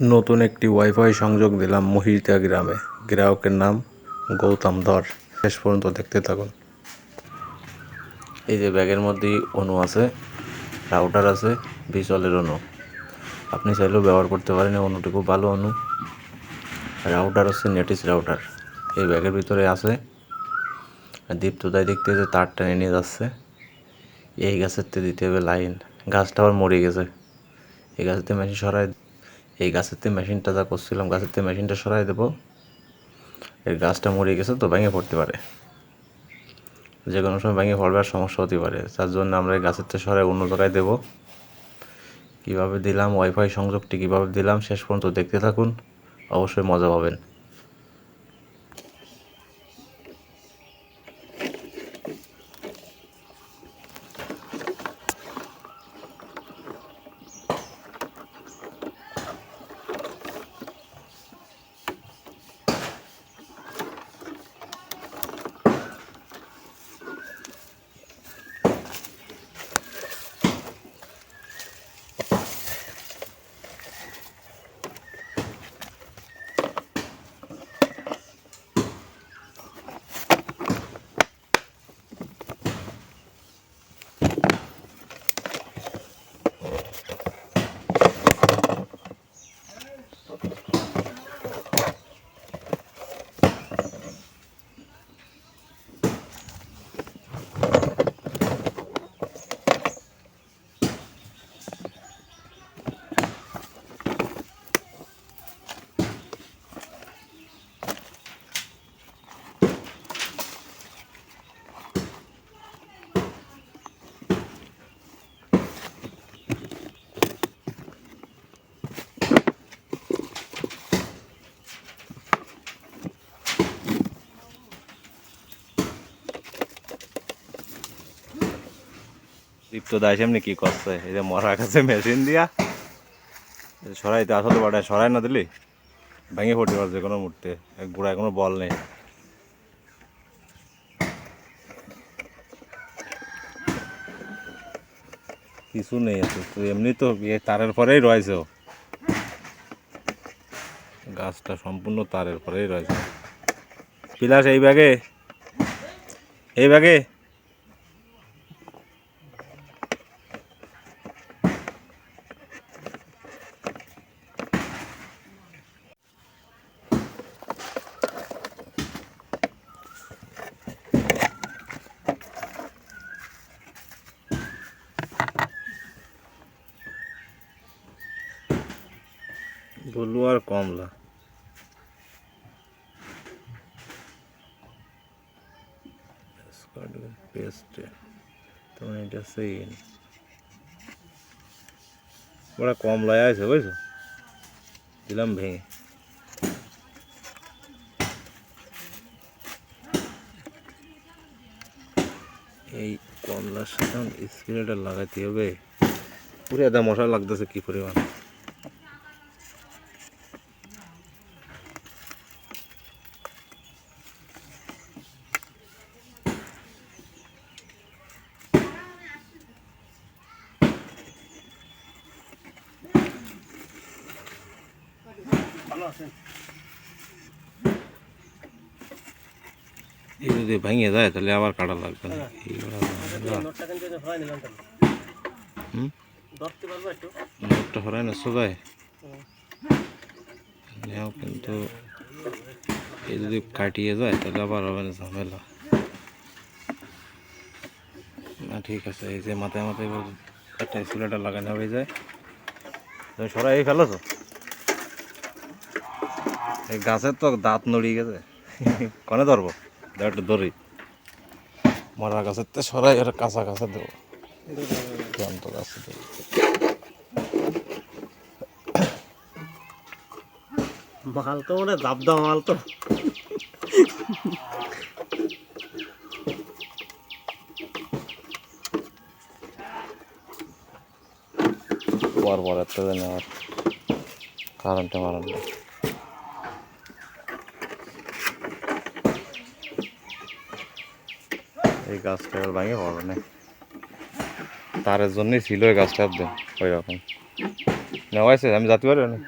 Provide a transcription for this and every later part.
নতুন একটি ওয়াইফাই সংযোগ দিলাম মহিতা গ্রামে। গ্রাহকের নাম গৌতম ধর। শেষ পর্যন্ত দেখতে থাকুন। এই যে ব্যাগের মধ্যেই অনু আছে রাউটার আছে বিচলের অনু। আপনি চাইলেও ব্যবহার করতে পারেন অনুটি, খুব ভালো অনু। রাউটার হচ্ছে নেটিস রাউটার এই ব্যাগের ভিতরে আছে আর দীপ্তদাই দেখতে যে তার টেনে নিয়ে যাচ্ছে। এই গাছের দিতে হবে লাইন। গাছটা আবার মরে গেছে। এই গাছের তে মেশিন সরাই এই গাছের তে মেশিনটা যা করছিলাম গাছের তে মেশিনটা সরাই দেবো। এই গাছটা মরে গেছে তো ভেঙে পড়তে পারে। যে কোনো সময় ভেঙে পড়বার সমস্যা হতে পারে। তার জন্য আমরা এই গাছের থেকে সরাই অন্য জায়গায় দেবো। কীভাবে দিলাম? ওয়াইফাই সংযোগটি কীভাবে দিলাম? শেষ পর্যন্ত দেখতে থাকুন। অবশ্যই মজা পাবেন। দীপ্ত দায় সামনে কি করছে? এই যে মরা কাছে মেশিন দিয়া। সরাইতে আসলে বাড়ায় সরাই না দিলি? ভেঙে পড়তে পারছে কোনো মুহূর্তে। এক গোড়ায় কোনো বল নেই। কিছু নেই আছে তো এমনি তো তারের পরেই রয়েছে। গাছটা সম্পূর্ণ তারের পরেই রয়েছে। পিলাস, এই ব্যাগে? এই ব্যাগে? ব্লু আর কমলা পেস্ট তোমার এটা সেম বড় কমলায় আছে, বুঝছ? দিলাম ভেঙে। এই কমলার সাথে স্প্রেটা লাগাতে হবে। পুরো এদা মশা লাগতেছে কি পরিমাণ? এই যদি ভেঙে যায় তাহলে আবার কাটা লাগবে না এইগুলো ভাঙা। হুম নোটটা হরাই না সবাই নেও কিন্তু এই যদি কাটিয়ে যায় তাহলে আবার হবে না ঝামেলা না ঠিক আছে এই যে মাথায় মাথায় এবার একটা স্কুলেটা লাগানো হয়ে যায় তুমি সরাই এই ফেলো তো এই গাছের তো দাঁত নড়িয়ে গেছে। কনে ধরবো? একটু ধরি। মরা গাছের তো সরাই আর কাঁচা গাছে দেবো। গাছে দেবো। মাল তো মানে দাবদা মাল তো। পর পর আমার কারেন্টে মারান না এই গাছটা এবার ভাঙে পড়বে না তার জন্যই ছিল এই গাছটা ওই রকম নেওয়া আছে আমি যাতে পারব না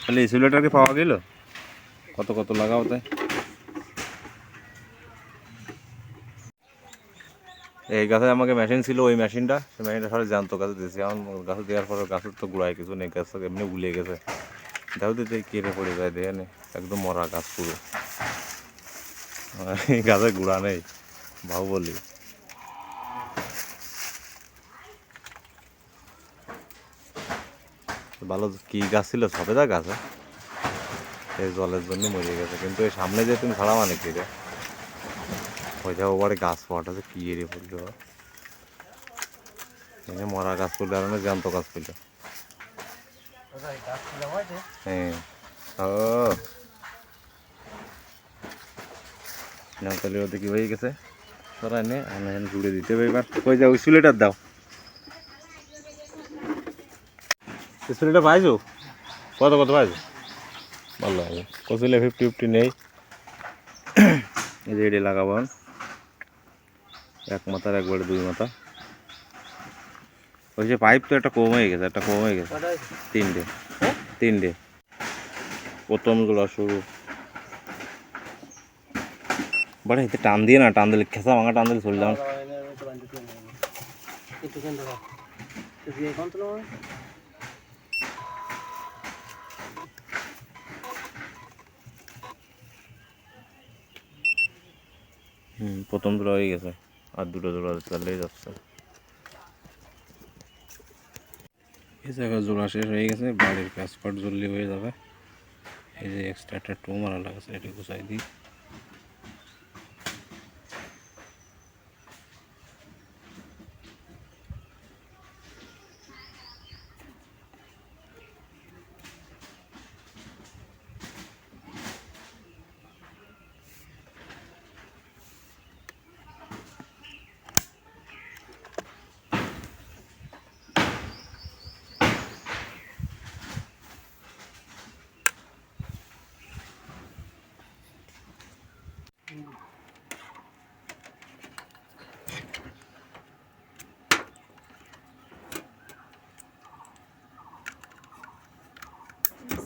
তাহলে ইসুলেটারকে পাওয়া গেল? কত কত লাগাও তাই? এই গাছে আমাকে মেশিন ছিল, ওই মেশিনটা সেই মেশিনটা সবাই জানতো গাছে দিয়েছি। এখন গাছে দেওয়ার পরে গাছের তো গুড়ায় কিছু নেই, গাছ এমনি উলে গেছে। দেখো দিতে কেটে পড়ে যায়, দেখে নে, একদম মরা গাছ পুরো। এই গাছে গুড়া নেই ভাও বলি ভালো কি গাছ ছিল? সবেদা গাছ হ্যাঁ? এই জলের জন্য মরে গেছে। কিন্তু এই সামনে যে তুমি ছাড়া মানে কি রে ওইটা ওবারে গাছ পাওয়াটা যে কি এরিয়ে পড়ল এনে মরা গাছ পড়লে আর জ্যান্ত গাছ পড়ল হ্যাঁ। ও। ওদের কি হয়ে গেছে। সরাই নে, আমি এখানে জুড়ে দিতে হবে এবার। কই যাও স্কুলেটার দাও। স্কুলেটা পাইছো? কত কত পাইছো? ভালো হবে কচুলে ফিফটি ফিফটি নেই। এই যে এটি লাগাবো। এখন। এক মাথার একবারে দুই মাথা। ওই যে পাইপ তো একটা কম হয়ে গেছে, একটা কম হয়ে গেছে। তিনটে। তিনটে। প্রথমগুলো শুরু। বাড়ি, এতে টান দিয়ে না, টান দিলে খেসা ভাঙা, টান দিলে চলে যাও হুম, প্রথম হয়ে গেছে। আর দুটো জোড়া চালিয়ে যাচ্ছে। এই জায়গায় জোড়া শেষ হয়ে গেছে, বাড়ির কাজ জলদি হয়ে যাবে। এই যে এক্সট্রা একটা টো মারা লাগছে, এটি গুছাই দিই।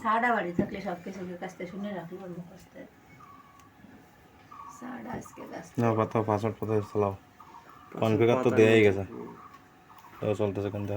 সাড়া বাড়ি থাকলে সব কিছু কাছ থেকে শুনে রাখি অন্য কাছতে থেকে আজকে কাছতে না কথা পাসওয়ার্ড কোথায়? চালাও। কনফিগার তো দেয়াই গেছে। চলতেছে কিন্তু।